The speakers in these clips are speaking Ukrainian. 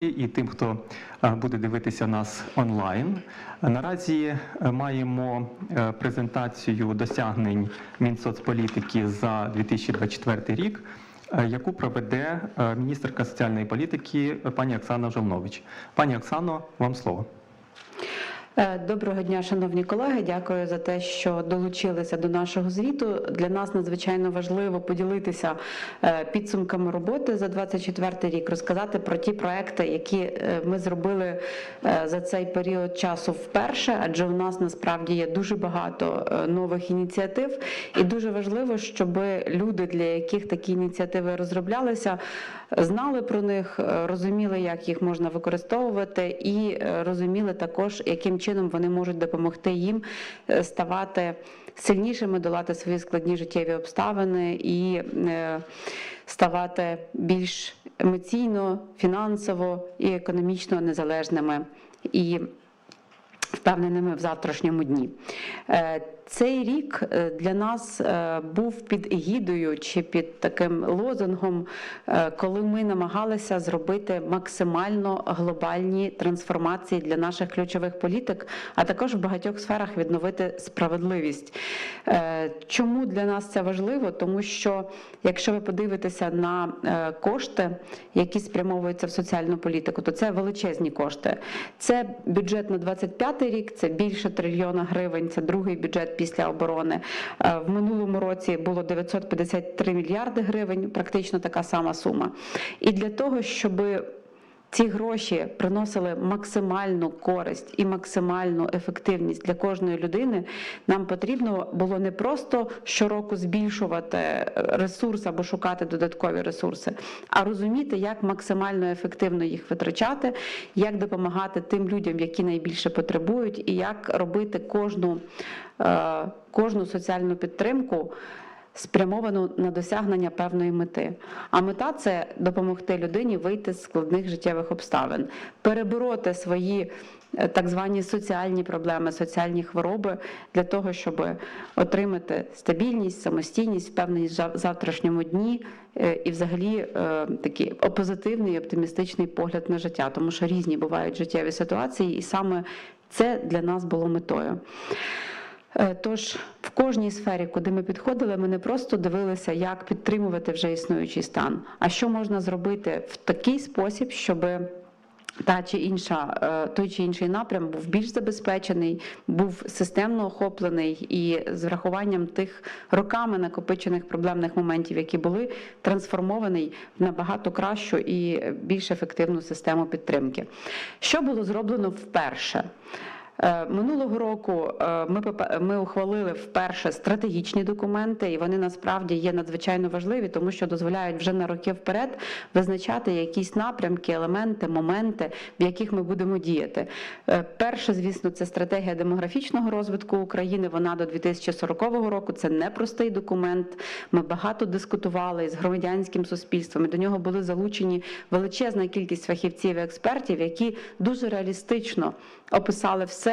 і тим, хто е, буде дивитися нас онлайн. Наразі е, маємо е, презентацію досягнень Мінсоцполітики за 2024 рік, яку проведе міністерка соціальної політики пані Оксана Жолнович. Пані Оксано, вам слово. Е, Доброго дня, шановні колеги. Дякую за те, що долучилися до нашого звіту. Для нас надзвичайно важливо поділитися е, підсумками роботи за 24 рік, розказати про ті проекти, які е, ми зробили за цей період часу вперше, адже у нас насправді є дуже багато нових ініціатив, і дуже важливо, щоб люди, для яких такі ініціативи розроблялися, знали про них, е, розуміли, як їх можна використовувати, і е, розуміли також, яким чином вони можуть допомогти їм е, ставати сильнішими, долати свої складні життєві обставини і ставати більш емоційно, фінансово і економічно незалежними. І впевненими в завтрашньому дні. Цей рік е, для нас е, був під егідою чи під таким лозунгом, е, коли ми намагалися зробити максимально глобальні трансформації для наших ключових політик, а також в багатьох сферах відновити справедливість. Чому для нас це важливо? Тому що якщо ви подивитеся на кошти, які спрямовуються в соціальну політику, то це величезні кошти. Це бюджет на 25 рік, це більше трильйона гривень. Це другий бюджет після оборони. Е, В минулому році було 953 мільярди гривень, практично така сама сума. І для того, щоб ці гроші приносили максимальну користь і максимальну ефективність для кожної людини. Нам потрібно було не просто щороку збільшувати ресурс або шукати додаткові ресурси, а розуміти, як максимально ефективно їх витрачати, як допомагати тим людям, які найбільше потребують, і як робити кожну, е, кожну соціальну підтримку спрямовану на досягнення певної мети. А мета це допомогти людині вийти з складних життєвих обставин, перебороти свої е, так звані соціальні проблеми, соціальні хвороби для того, щоб отримати стабільність, самостійність, впевненість в завтрашньому дні е, і, взагалі, е, такий позитивний оптимістичний погляд на життя, тому що різні бувають життєві ситуації, і саме це для нас було метою. Е, Тож в кожній сфері, куди ми підходили, ми не просто дивилися, як підтримувати вже існуючий стан, а що можна зробити в такий спосіб, щоб та чи інша, е, той чи інший напрям був більш забезпечений, був системно охоплений і з врахуванням тих роками накопичених проблемних моментів, які були, трансформований в набагато кращу і більш ефективну систему підтримки. Що було зроблено вперше? Е, Минулого року е, ми ми ухвалили вперше стратегічні документи, і вони насправді є надзвичайно важливі, тому що дозволяють вже на роки вперед визначати якісь напрямки, елементи, моменти, в яких ми будемо діяти. Е, Перше, звісно, це стратегія демографічного розвитку України. Вона до 2040 року. Це непростий документ. Ми багато дискутували із громадянським суспільством. і До нього були залучені величезна кількість фахівців і експертів, які дуже реалістично описали все.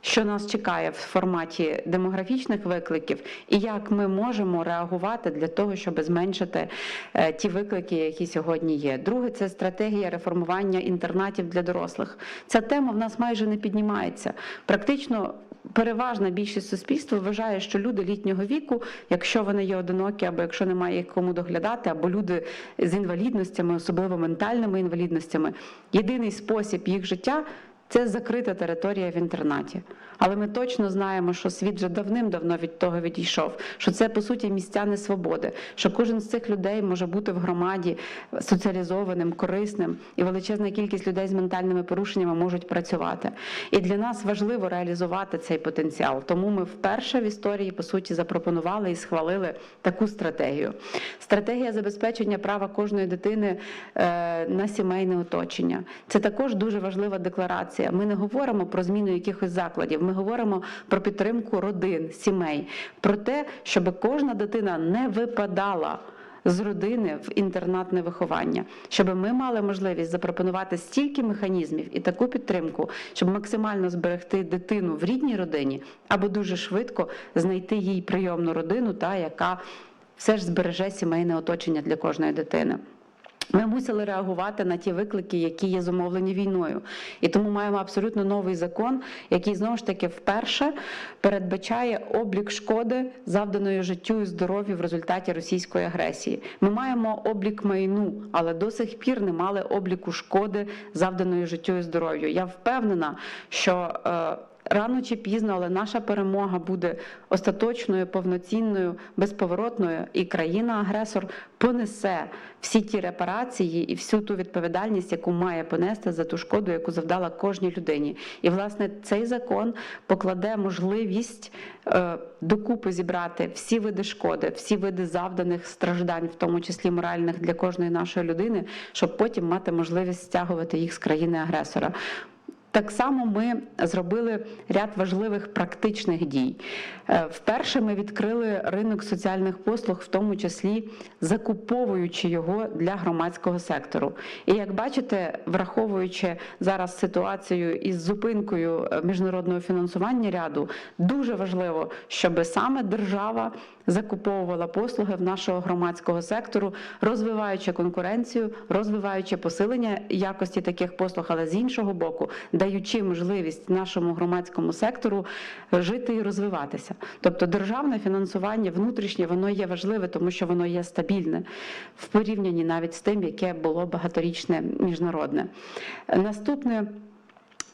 Що нас чекає в форматі демографічних викликів, і як ми можемо реагувати для того, щоб зменшити е, ті виклики, які сьогодні є. Друге це стратегія реформування інтернатів для дорослих. Ця тема в нас майже не піднімається. Практично переважна більшість суспільства вважає, що люди літнього віку, якщо вони є одинокі, або якщо немає їх кому доглядати, або люди з інвалідностями, особливо ментальними інвалідностями, єдиний спосіб їх життя. Це закрита територія в інтернаті. Але ми точно знаємо, що світ вже давним-давно від того відійшов, що це по суті місця несвободи, що кожен з цих людей може бути в громаді соціалізованим, корисним, і величезна кількість людей з ментальними порушеннями можуть працювати. І для нас важливо реалізувати цей потенціал. Тому ми вперше в історії по суті запропонували і схвалили таку стратегію. Стратегія забезпечення права кожної дитини е, на сімейне оточення. Це також дуже важлива декларація. Ми не говоримо про зміну якихось закладів. Ми говоримо про підтримку родин, сімей, про те, щоб кожна дитина не випадала. З родини в інтернатне виховання, щоб ми мали можливість запропонувати стільки механізмів і таку підтримку, щоб максимально зберегти дитину в рідній родині, або дуже швидко знайти їй прийомну родину, та яка все ж збереже сімейне оточення для кожної дитини. Ми мусили реагувати на ті виклики, які є зумовлені війною, і тому маємо абсолютно новий закон, який знову ж таки вперше передбачає облік шкоди, завданої життю і здоров'ю в результаті російської агресії. Ми маємо облік майну, але до сих пір не мали обліку шкоди, завданої життю і здоров'ю. Я впевнена, що е, Рано чи пізно, але наша перемога буде остаточною, повноцінною, безповоротною, і країна-агресор понесе всі ті репарації і всю ту відповідальність, яку має понести за ту шкоду, яку завдала кожній людині. І власне цей закон покладе можливість е, докупи зібрати всі види шкоди, всі види завданих страждань, в тому числі моральних для кожної нашої людини, щоб потім мати можливість стягувати їх з країни-агресора. Так само ми зробили ряд важливих практичних дій. Е, Вперше ми відкрили ринок соціальних послуг, в тому числі закуповуючи його для громадського сектору. І як бачите, враховуючи зараз ситуацію із зупинкою е, міжнародного фінансування ряду, дуже важливо, щоб саме держава закуповувала послуги в нашого громадського сектору, розвиваючи конкуренцію, розвиваючи посилення якості таких послуг, але з іншого боку, даючи можливість нашому громадському сектору жити і розвиватися. Тобто державне фінансування внутрішнє воно є важливе, тому що воно є стабільне в порівнянні навіть з тим, яке було багаторічне міжнародне. Наступне.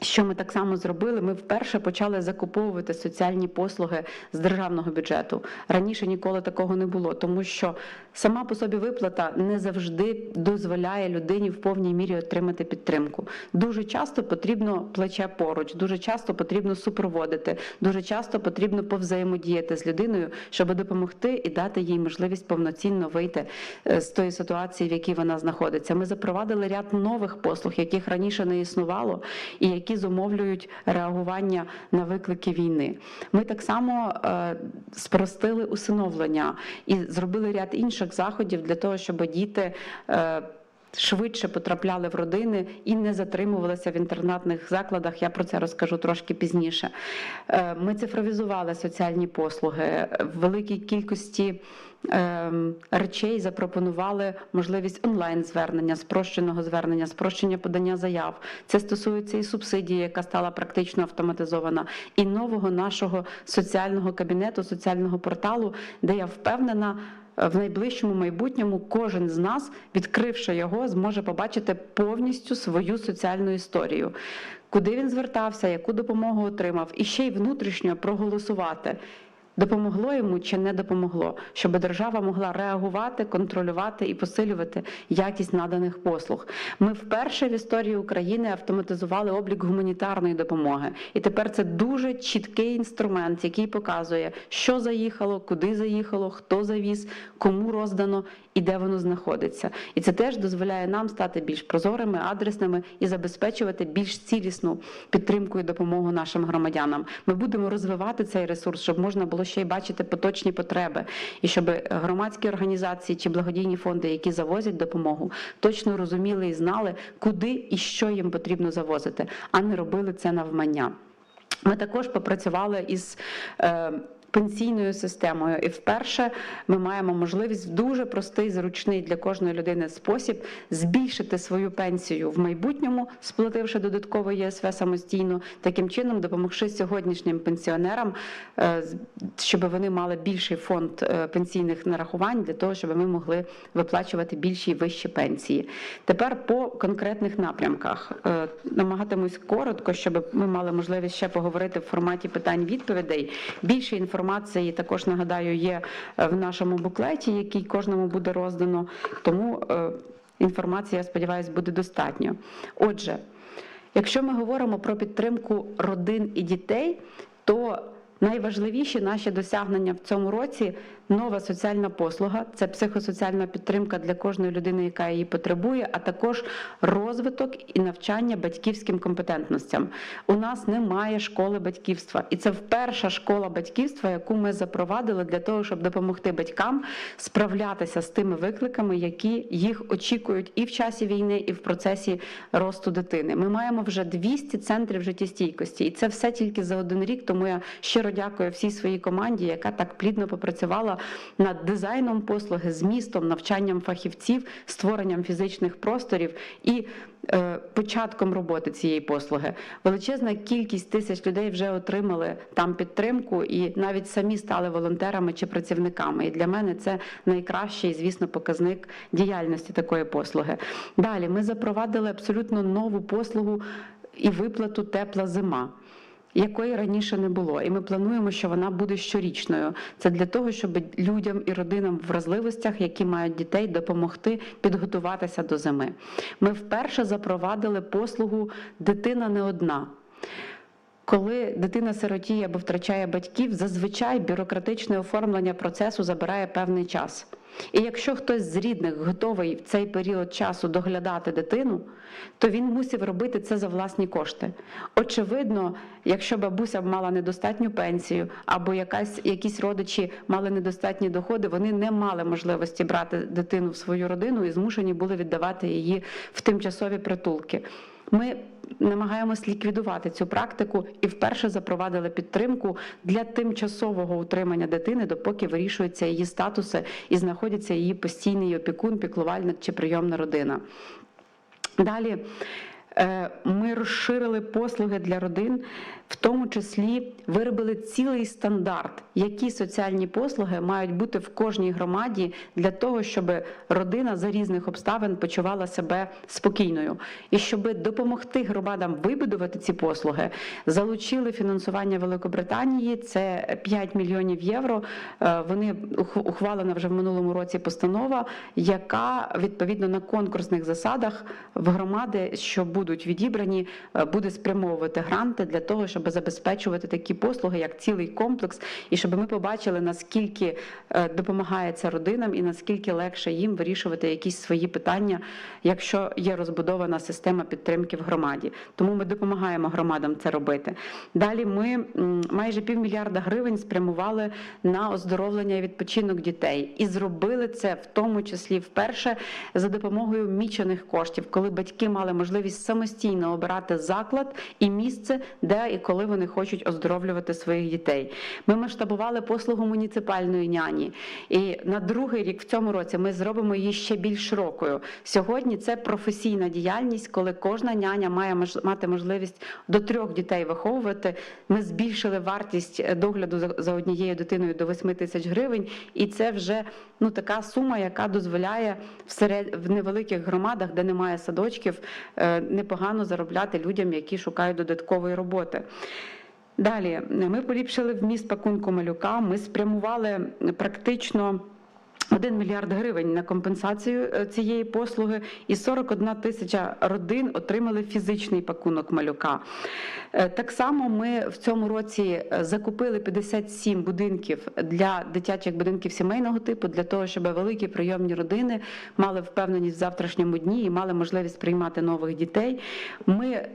Що ми так само зробили? Ми вперше почали закуповувати соціальні послуги з державного бюджету. Раніше ніколи такого не було, тому що сама по собі виплата не завжди дозволяє людині в повній мірі отримати підтримку. Дуже часто потрібно плече поруч, дуже часто потрібно супроводити, дуже часто потрібно повзаємодіяти з людиною, щоб допомогти і дати їй можливість повноцінно вийти е, з тої ситуації, в якій вона знаходиться. Ми запровадили ряд нових послуг, яких раніше не існувало, і які зумовлюють реагування на виклики війни. Ми так само е, спростили усиновлення і зробили ряд інших заходів для того, щоб діти. Е, Швидше потрапляли в родини і не затримувалися в інтернатних закладах. Я про це розкажу трошки пізніше. Е, Ми цифровізували соціальні послуги в великій кількості речей запропонували можливість онлайн-звернення, спрощеного звернення, спрощення подання заяв. Це стосується і субсидії, яка стала практично автоматизована, і нового нашого соціального кабінету, соціального порталу, де я впевнена. В найближчому майбутньому кожен з нас, відкривши його, зможе побачити повністю свою соціальну історію, куди він звертався, яку допомогу отримав, і ще й внутрішньо проголосувати. Допомогло йому чи не допомогло, щоб держава могла реагувати, контролювати і посилювати якість наданих послуг. Ми вперше в історії України автоматизували облік гуманітарної допомоги, і тепер це дуже чіткий інструмент, який показує, що заїхало, куди заїхало, хто завіз, кому роздано і де воно знаходиться. І це теж дозволяє нам стати більш прозорими, адресними і забезпечувати більш цілісну підтримку і допомогу нашим громадянам. Ми будемо розвивати цей ресурс, щоб можна було ще й бачити поточні потреби, і щоб громадські організації чи благодійні фонди, які завозять допомогу, точно розуміли і знали, куди і що їм потрібно завозити, а не робили це навмання. Ми також попрацювали із е, пенсійною системою, і вперше ми маємо можливість в дуже простий, зручний для кожної людини спосіб збільшити свою пенсію в майбутньому, сплативши додатково ЄСВ самостійно, таким чином допомогши сьогоднішнім пенсіонерам, е, щоб вони мали більший фонд е, пенсійних нарахувань для того, щоб ми могли виплачувати більші і вищі пенсії. Тепер по конкретних напрямках Е, намагатимусь коротко, щоб ми мали можливість ще поговорити в форматі питань-відповідей. Більше інформації також нагадаю є е, в нашому буклеті, який кожному буде роздано. Тому е, інформації, я сподіваюся, буде достатньо. Отже, якщо ми говоримо про підтримку родин і дітей, то найважливіші наші досягнення в цьому році нова соціальна послуга, це психосоціальна підтримка для кожної людини, яка її потребує, а також розвиток і навчання батьківським компетентностям. У нас немає школи батьківства, і це вперша школа батьківства, яку ми запровадили для того, щоб допомогти батькам справлятися з тими викликами, які їх очікують і в часі війни, і в процесі росту дитини. Ми маємо вже 200 центрів життєстійкості, і це все тільки за один рік. Тому я щиро дякую всій своїй команді, яка так плідно попрацювала працювала над дизайном послуги, змістом, навчанням фахівців, створенням фізичних просторів і е, початком роботи цієї послуги. Величезна кількість тисяч людей вже отримали там підтримку і навіть самі стали волонтерами чи працівниками. І для мене це найкращий, звісно, показник діяльності такої послуги. Далі ми запровадили абсолютно нову послугу і виплату тепла зима. Якої раніше не було, і ми плануємо, що вона буде щорічною. Це для того, щоб людям і родинам в вразливостях, які мають дітей, допомогти підготуватися до зими. Ми вперше запровадили послугу Дитина не одна. Коли дитина сиротіє або втрачає батьків, зазвичай бюрократичне оформлення процесу забирає певний час. І якщо хтось з рідних готовий в цей період часу доглядати дитину, то він мусив робити це за власні кошти. Очевидно, якщо бабуся мала недостатню пенсію, або якась, якісь родичі мали недостатні доходи, вони не мали можливості брати дитину в свою родину і змушені були віддавати її в тимчасові притулки. Ми намагаємось ліквідувати цю практику і вперше запровадили підтримку для тимчасового утримання дитини, допоки вирішуються її статуси і знаходиться її постійний опікун, піклувальник чи прийомна родина. Далі е, ми розширили послуги для родин, в тому числі виробили цілий стандарт, які соціальні послуги мають бути в кожній громаді для того, щоб родина за різних обставин почувала себе спокійною. І щоб допомогти громадам вибудувати ці послуги, залучили фінансування Великобританії. Це 5 мільйонів євро. Е, Вони ухвалена вже в минулому році постанова, яка відповідно на конкурсних засадах в громади, що будуть відібрані, е, буде спрямовувати гранти для того, щоб забезпечувати такі послуги, як цілий комплекс, і щоб ми побачили наскільки е, допомагає це родинам і наскільки легше їм вирішувати якісь свої питання, якщо є розбудована система підтримки в громаді. Тому ми допомагаємо громадам це робити. Далі ми майже півмільярда гривень спрямували на оздоровлення і відпочинок дітей, і зробили це в тому числі вперше за допомогою мічених коштів, коли батьки мали можливість самостійно обирати заклад і місце, де і коли вони хочуть оздоровлювати своїх дітей. Ми масштабували послугу муніципальної няні, і на другий рік в цьому році ми зробимо її ще більш широкою. Сьогодні це професійна діяльність, коли кожна няня має мати можливість до трьох дітей виховувати. Ми збільшили вартість е, догляду за- однією дитиною до 8 тисяч гривень, і це вже ну така сума, яка дозволяє в серед в невеликих громадах, де немає садочків, е, непогано заробляти людям, які шукають додаткової роботи. Далі ми поліпшили вміст пакунку малюка. Ми спрямували практично. 1 мільярд гривень на компенсацію е, цієї послуги, і 41 тисяча родин отримали фізичний пакунок малюка. Е, Так само ми в цьому році е, закупили 57 будинків для дитячих будинків сімейного типу, для того, щоб великі прийомні родини мали впевненість в завтрашньому дні і мали можливість приймати нових дітей. Ми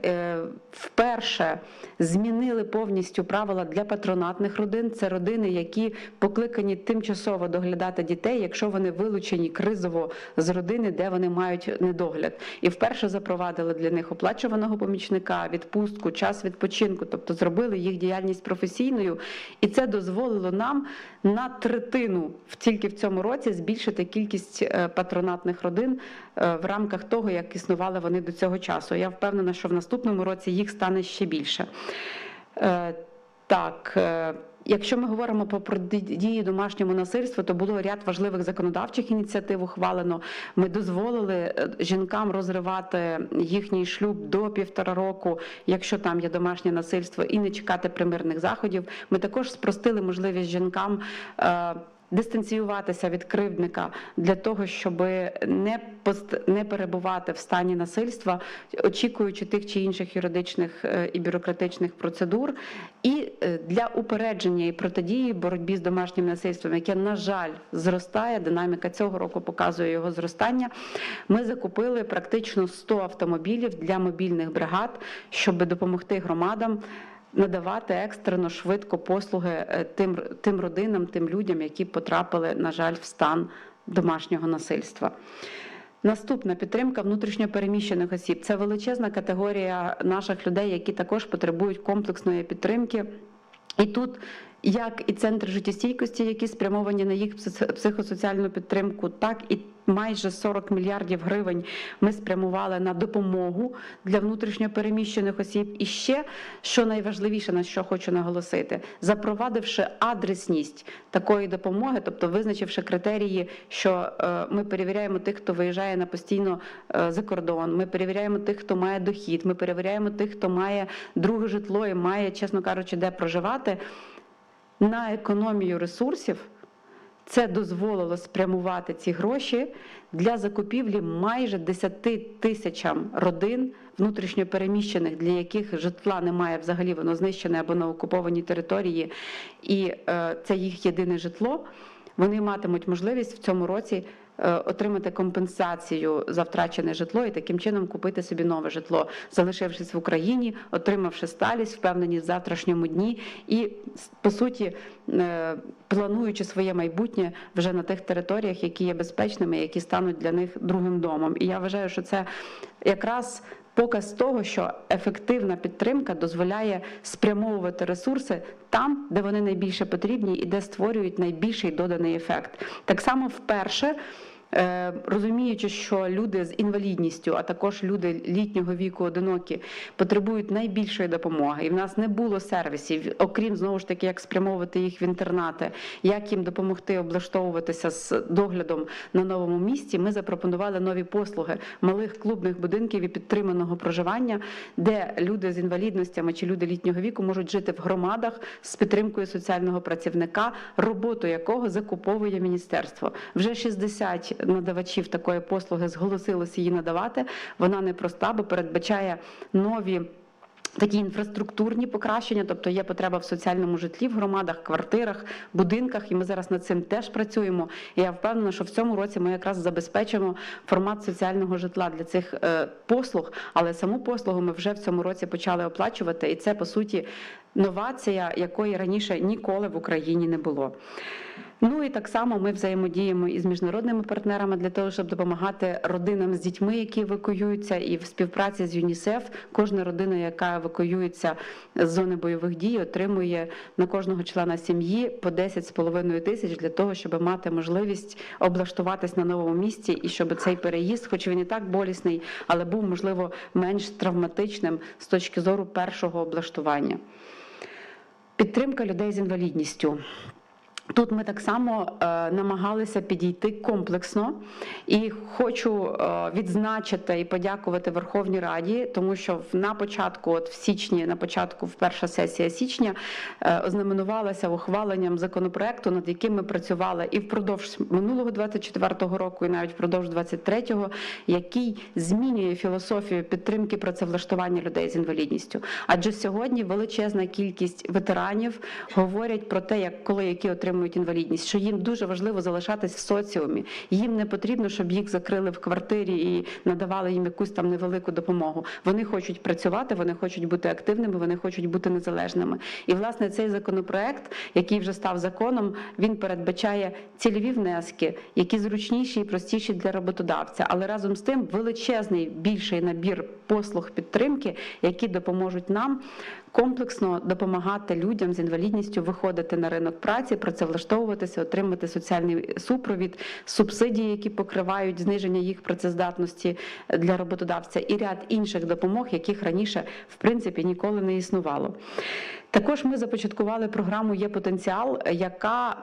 вперше змінили повністю правила для патронатних родин. Це родини, які покликані тимчасово доглядати дітей, якщо вони вилучені кризово з родини, де вони мають недогляд. І вперше запровадили для них оплачуваного помічника, відпустку, час відпочинку, тобто зробили їх діяльність професійною, і це дозволило нам на третину тільки в цьому році збільшити кількість е, патронатних родин е, в рамках того, як існували вони до цього часу. Я впевнена, що в наступному році їх стане ще більше. Е, Так, якщо ми говоримо про протидії домашньому насильству, то було ряд важливих законодавчих ініціатив ухвалено. Ми дозволили е, жінкам розривати їхній шлюб до півтора року, якщо там є домашнє насильство, і не чекати примирних заходів. Ми також спростили можливість жінкам. Дистанціюватися від кривдника для того, щоб не не перебувати в стані насильства, очікуючи тих чи інших юридичних е, і бюрократичних процедур, і е, для упередження і протидії боротьбі з домашнім насильством, яке на жаль зростає. Динаміка цього року показує його зростання. Ми закупили практично 100 автомобілів для мобільних бригад, щоб допомогти громадам надавати екстрено швидко послуги е, тим, тим родинам, тим людям, які потрапили, на жаль, в стан домашнього насильства. Наступна підтримка внутрішньопереміщених осіб це величезна категорія наших людей, які також потребують комплексної підтримки. І тут як і центри життєстійкості, які спрямовані на їх психосоціальну підтримку, так і майже 40 мільярдів гривень ми спрямували на допомогу для внутрішньо переміщених осіб. І ще що найважливіше, на що хочу наголосити, запровадивши адресність такої допомоги, тобто визначивши критерії, що е, ми перевіряємо тих, хто виїжджає на постійно е, за кордон. Ми перевіряємо тих, хто має дохід. Ми перевіряємо тих, хто має друге житло і має, чесно кажучи, де проживати на економію ресурсів. Це дозволило спрямувати ці гроші для закупівлі майже 10 тисячам родин внутрішньопереміщених, для яких житла немає взагалі, воно знищене або на окупованій території, і е, це їх єдине житло. Вони матимуть можливість в цьому році отримати компенсацію за втрачене житло і таким чином купити собі нове житло, залишившись в Україні, отримавши сталість, впевненість в завтрашньому дні і по суті е, плануючи своє майбутнє вже на тих територіях, які є безпечними, які стануть для них другим домом. І я вважаю, що це якраз. Показ того, що ефективна підтримка дозволяє спрямовувати ресурси там, де вони найбільше потрібні, і де створюють найбільший доданий ефект. Так само вперше. Е, Розуміючи, що люди з інвалідністю, а також люди літнього віку одинокі, потребують найбільшої допомоги, і в нас не було сервісів, окрім знову ж таки, як спрямовувати їх в інтернати, як їм допомогти облаштовуватися з доглядом на новому місці. Ми запропонували нові послуги малих клубних будинків і підтриманого проживання, де люди з інвалідностями чи люди літнього віку можуть жити в громадах з підтримкою соціального працівника, роботу якого закуповує міністерство. Вже 60 надавачів такої послуги зголосилося її надавати. Вона непроста, бо передбачає нові. Такі інфраструктурні покращення, тобто є потреба в соціальному житлі в громадах, квартирах, будинках, і ми зараз над цим теж працюємо. І я впевнена, що в цьому році ми якраз забезпечимо формат соціального житла для цих е, послуг. Але саму послугу ми вже в цьому році почали оплачувати, і це по суті новація, якої раніше ніколи в Україні не було. Ну і так само ми взаємодіємо із міжнародними партнерами для того, щоб допомагати родинам з дітьми, які евакуюються, і в співпраці з ЮНІСЕФ кожна родина, яка евакуюється з зони бойових дій, отримує на кожного члена сім'ї по 10,5 тисяч для того, щоб мати можливість облаштуватись на новому місці, і щоб цей переїзд, хоч він і так болісний, але був можливо менш травматичним з точки зору першого облаштування. Підтримка людей з інвалідністю. Тут ми так само е, намагалися підійти комплексно, і хочу е, відзначити і подякувати Верховній Раді, тому що в- на початку, от в січні, на початку, в перша сесія січня, е, ознаменувалася ухваленням законопроекту, над яким ми працювали і впродовж минулого 24-го року, і навіть впродовж 23-го, який змінює філософію підтримки працевлаштування людей з інвалідністю. Адже сьогодні величезна кількість ветеранів говорять про те, як коли які отримують інвалідність, що їм дуже важливо залишатись в соціумі. Їм не потрібно, щоб їх закрили в квартирі і надавали їм якусь там невелику допомогу. Вони хочуть працювати, вони хочуть бути активними, вони хочуть бути незалежними. І власне цей законопроект, який вже став законом, він передбачає цільові внески, які зручніші і простіші для роботодавця, але разом з тим величезний більший набір послуг підтримки, які допоможуть нам комплексно допомагати людям з інвалідністю виходити на ринок праці, працевлаштовуватися, отримати соціальний супровід, субсидії, які покривають зниження їх працездатності для роботодавця, і ряд інших допомог, яких раніше в принципі ніколи не існувало. Також ми започаткували програму Є потенціал, яка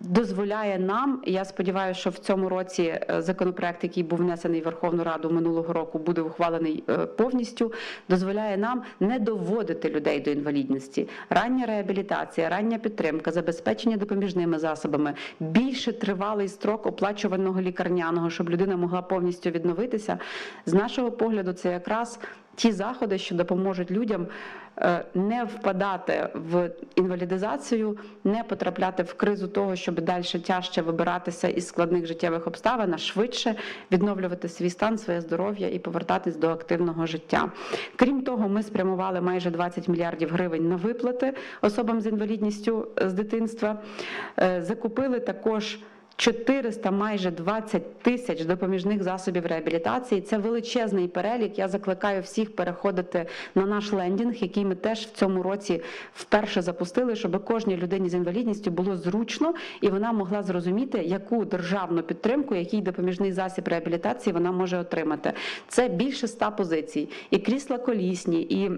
дозволяє нам. Я сподіваюся, що в цьому році е, законопроект, який був внесений в Верховну Раду минулого року, буде ухвалений е, повністю. Дозволяє нам не доводити людей до інвалідності. Рання реабілітація, рання підтримка, забезпечення допоміжними засобами, більше тривалий строк оплачуваного лікарняного, щоб людина могла повністю відновитися. З нашого погляду, це якраз ті заходи, що допоможуть людям не впадати в інвалідизацію, не потрапляти в кризу того, щоб далі тяжче вибиратися із складних життєвих обставин, а швидше відновлювати свій стан, своє здоров'я і повертатись до активного життя. Крім того, ми спрямували майже 20 мільярдів гривень на виплати особам з інвалідністю з дитинства. Е, Закупили також. 400, майже 20 тисяч допоміжних засобів реабілітації. Це величезний перелік. Я закликаю всіх переходити на наш лендінг, який ми теж в цьому році вперше запустили, щоб кожній людині з інвалідністю було зручно і вона могла зрозуміти, яку державну підтримку, який допоміжний засіб реабілітації вона може отримати. Це більше ста позицій, і крісла колісні, і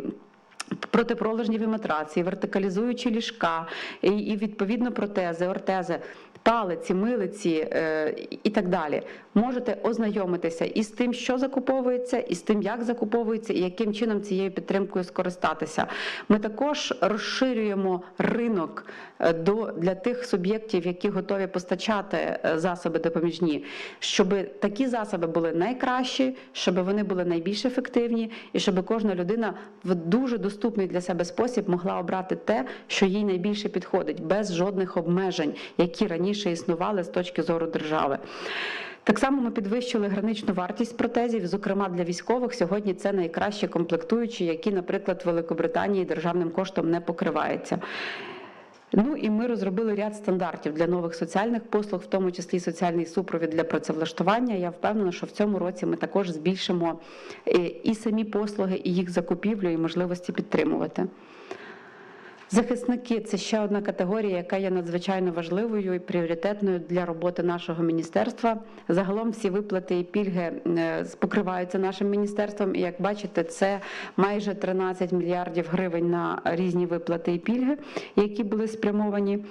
протипролежні віматрації, вертикалізуючі ліжка, і, і відповідно протези, ортези. Палиці, милиці е, і так далі. Можете ознайомитися із тим, що закуповується, і з тим, як закуповується, і яким чином цією підтримкою скористатися. Ми також розширюємо ринок е, до для тих суб'єктів, які готові постачати е, засоби допоміжні, щоб такі засоби були найкращі, щоб вони були найбільш ефективні, і щоб кожна людина в дуже доступний для себе спосіб могла обрати те, що їй найбільше підходить, без жодних обмежень, які раніше існували з точки зору держави. Так само ми підвищили граничну вартість протезів, зокрема для військових. Сьогодні це найкращі комплектуючі, які, наприклад, в Великобританії державним коштом не покриваються. Ну і ми розробили ряд стандартів для нових соціальних послуг, в тому числі соціальний супровід для працевлаштування. Я впевнена, що в цьому році ми також збільшимо е, і самі послуги, і їх закупівлю, і можливості підтримувати. Захисники це ще одна категорія, яка є надзвичайно важливою і пріоритетною для роботи нашого міністерства. Загалом всі виплати і пільги е, покриваються нашим міністерством. І як бачите, це майже 13 мільярдів гривень на різні виплати і пільги, які були спрямовані.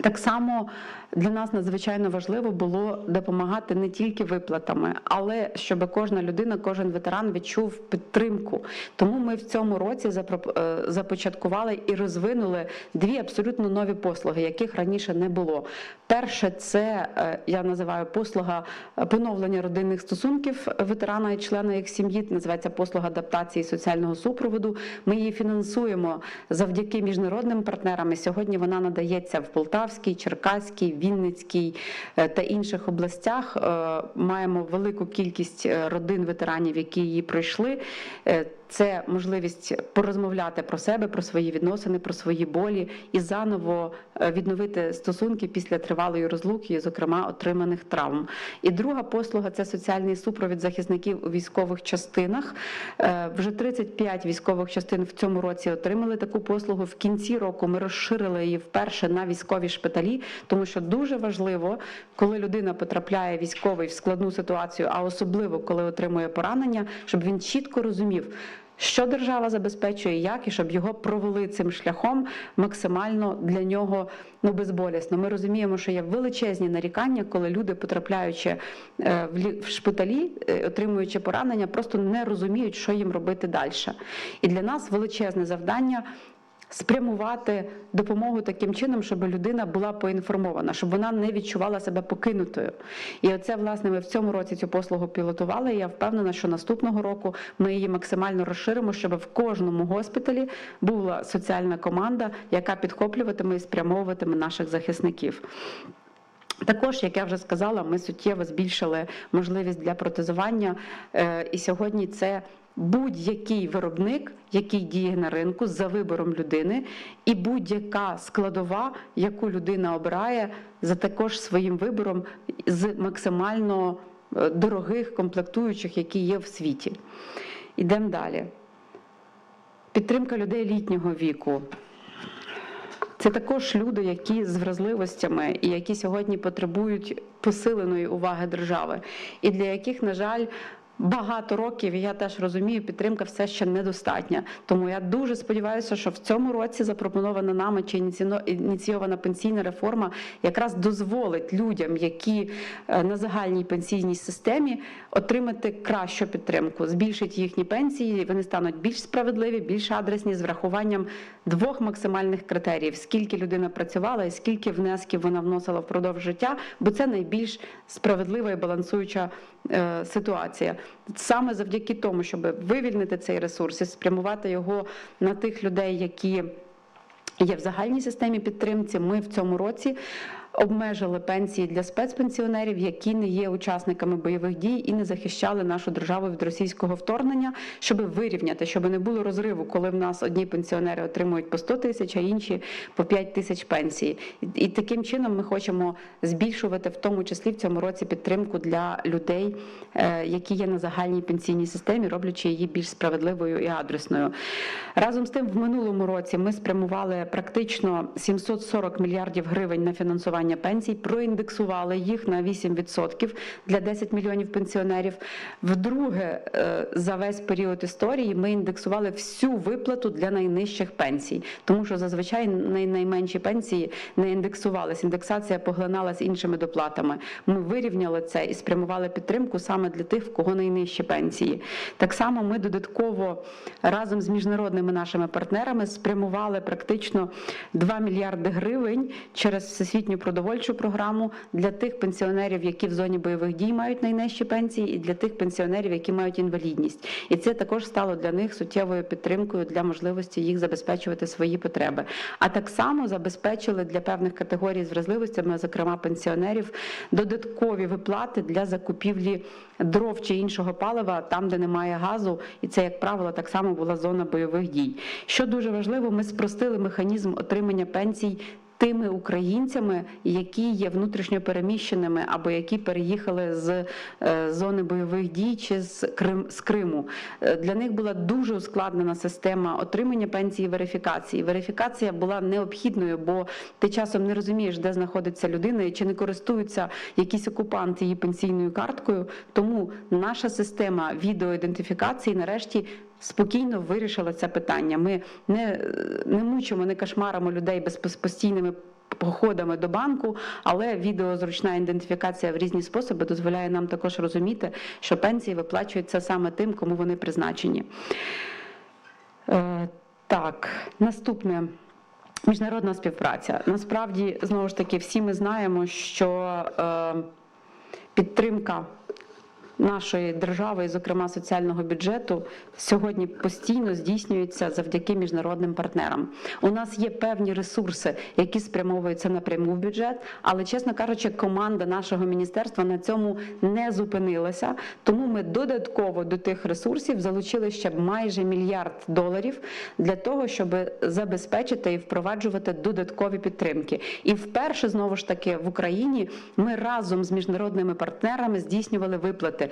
Так само для нас надзвичайно важливо було допомагати не тільки виплатами, але щоб кожна людина, кожен ветеран відчув підтримку. Тому ми в цьому році е, започаткували і розвинули дві абсолютно нові послуги, яких раніше не було. Перше, це е, я називаю послуга е, поновлення родинних стосунків ветерана і члена їх сім'ї. Називається послуга адаптації соціального супроводу. Ми її фінансуємо завдяки міжнародним партнерам. Сьогодні вона надається в Полтавській, Черкаській, Вінницькій е, та інших областях. Е, Маємо велику кількість е, родин ветеранів, які її пройшли. Це можливість порозмовляти про себе, про свої відносини, про свої болі і заново е, відновити стосунки після тривалої розлуки, зокрема отриманих травм. І друга послуга це соціальний супровід захисників у військових частинах. Е, Вже 35 військових частин в цьому році отримали таку послугу. В кінці року ми розширили її вперше на військові шпиталі, тому що дуже важливо, коли людина потрапляє військовий в складну ситуацію, а особливо коли отримує поранення, щоб він чітко розумів. Що держава забезпечує, як і щоб його провели цим шляхом максимально для нього ну безболісно. Ми розуміємо, що є величезні нарікання, коли люди, потрапляючи е, в шпиталі, е, отримуючи поранення, просто не розуміють, що їм робити далі. І для нас величезне завдання спрямувати допомогу таким чином, щоб людина була поінформована, щоб вона не відчувала себе покинутою. І оце, власне, ми в цьому році цю послугу пілотували. І я впевнена, що наступного року ми її максимально розширимо, щоб в кожному госпіталі була соціальна команда, яка підхоплюватиме і спрямовуватиме наших захисників. Також, як я вже сказала, ми суттєво збільшили можливість для протезування, е, і сьогодні це будь-який виробник, який діє на ринку за вибором людини, і будь-яка складова, яку людина обирає, за також своїм вибором з максимально е, дорогих комплектуючих, які є в світі. Ідемо далі. Підтримка людей літнього віку. Це також люди, які з вразливостями і які сьогодні потребують посиленої уваги держави, і для яких, на жаль, багато років, і я теж розумію, підтримка все ще недостатня. Тому я дуже сподіваюся, що в цьому році запропонована нами чи ініційована пенсійна реформа якраз дозволить людям, які е, на загальній пенсійній системі, отримати кращу підтримку, збільшить їхні пенсії, вони стануть більш справедливі, більш адресні з врахуванням двох максимальних критеріїв: скільки людина працювала і скільки внесків вона вносила впродовж життя, бо це найбільш справедлива і балансуюча е, ситуація. Саме завдяки тому, щоб вивільнити цей ресурс і спрямувати його на тих людей, які є в загальній системі підтримці. Ми в цьому році обмежили пенсії для спецпенсіонерів, які не є учасниками бойових дій і не захищали нашу державу від російського вторгнення, щоб вирівняти, щоб не було розриву, коли в нас одні пенсіонери отримують по 100 тисяч, а інші по 5 тисяч пенсії. І- таким чином ми хочемо збільшувати в тому числі в цьому році підтримку для людей, е, які є на загальній пенсійній системі, роблячи її більш справедливою і адресною. Разом з тим, в минулому році ми спрямували практично 740 мільярдів гривень на фінансування пенсій, проіндексували їх на 8% для 10 мільйонів пенсіонерів. Вдруге, е, за весь період історії ми індексували всю виплату для найнижчих пенсій, тому що зазвичай найменші пенсії не індексувалися. Індексація поглиналась іншими доплатами. Ми вирівняли це і спрямували підтримку саме для тих, в кого найнижчі пенсії. Так само ми додатково разом з міжнародними нашими партнерами спрямували практично 2 мільярди гривень через всесвітню продовольчу програму для тих пенсіонерів, які в зоні бойових дій мають найнижчі пенсії, і для тих пенсіонерів, які мають інвалідність. І це також стало для них суттєвою підтримкою для можливості їх забезпечувати свої потреби. А так само забезпечили для певних категорій з вразливостями, зокрема пенсіонерів, додаткові виплати для закупівлі дров чи іншого палива там, де немає газу, і це, як правило, так само була зона бойових дій. Що дуже важливо, ми спростили механізм отримання пенсій. Тими українцями, які є внутрішньо переміщеними або які переїхали з е, зони бойових дій чи з Крим з Криму, Е, для них була дуже ускладнена система отримання пенсії і верифікації. Верифікація була необхідною, бо ти часом не розумієш, де знаходиться людина чи не користуються якісь окупанти її пенсійною карткою. Тому наша система відеоідентифікації нарешті спокійно вирішила це питання. Ми не, не мучимо, не кошмаримо людей без постійними походами до банку, але відеозручна ідентифікація в різні способи дозволяє нам також розуміти, що пенсії виплачуються саме тим, кому вони призначені. Е, так, наступне. Міжнародна співпраця. Насправді, знову ж таки, всі ми знаємо, що е, підтримка нашої держави, і, зокрема соціального бюджету, сьогодні постійно здійснюється завдяки міжнародним партнерам. У нас є певні ресурси, які спрямовуються напряму в бюджет, але, чесно кажучи, команда нашого міністерства на цьому не зупинилася. Тому ми додатково до тих ресурсів залучили ще майже мільярд доларів для того, щоб забезпечити і впроваджувати додаткові підтримки. І вперше знову ж таки в Україні ми разом з міжнародними партнерами здійснювали виплати.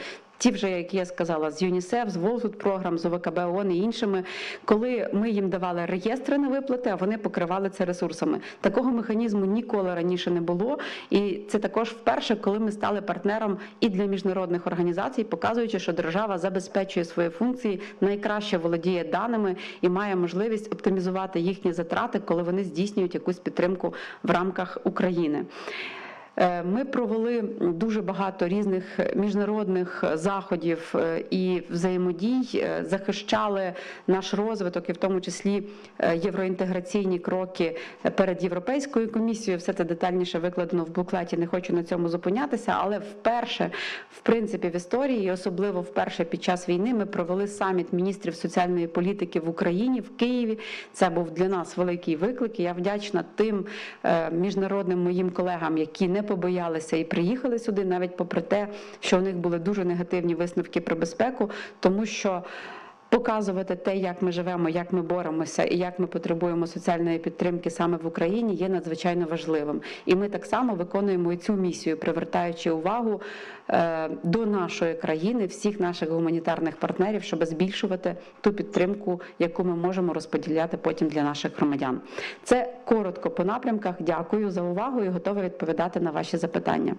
Ті, вже які я сказала, з ЮНІСЕФ, з Food Program, з ОВКБ ООН і іншими, коли ми їм давали реєстри на виплати, а вони покривали це ресурсами. Такого механізму ніколи раніше не було, і це також вперше, коли ми стали партнером і для міжнародних організацій, показуючи, що держава забезпечує свої функції, найкраще володіє даними і має можливість оптимізувати їхні затрати, коли вони здійснюють якусь підтримку в рамках України. Е, Ми провели дуже багато різних міжнародних заходів е, і взаємодій, е, захищали наш розвиток, і в тому числі євроінтеграційні кроки перед Європейською комісією. Все це детальніше викладено в буклеті. Не хочу на цьому зупинятися, але вперше, в принципі, в історії, і особливо вперше під час війни, ми провели саміт міністрів соціальної політики в Україні в Києві. Це був для нас великий виклик. і Я вдячна тим міжнародним моїм колегам, які не побоялися і приїхали сюди, навіть попри те, що у них були дуже негативні висновки про безпеку, тому що. Показувати те, як ми живемо, як ми боремося і як ми потребуємо соціальної підтримки саме в Україні, є надзвичайно важливим. І ми так само виконуємо і цю місію, привертаючи увагу е, до нашої країни, всіх наших гуманітарних партнерів, щоб збільшувати ту підтримку, яку ми можемо розподіляти потім для наших громадян. Це коротко по напрямках. Дякую за увагу і готова відповідати на ваші запитання.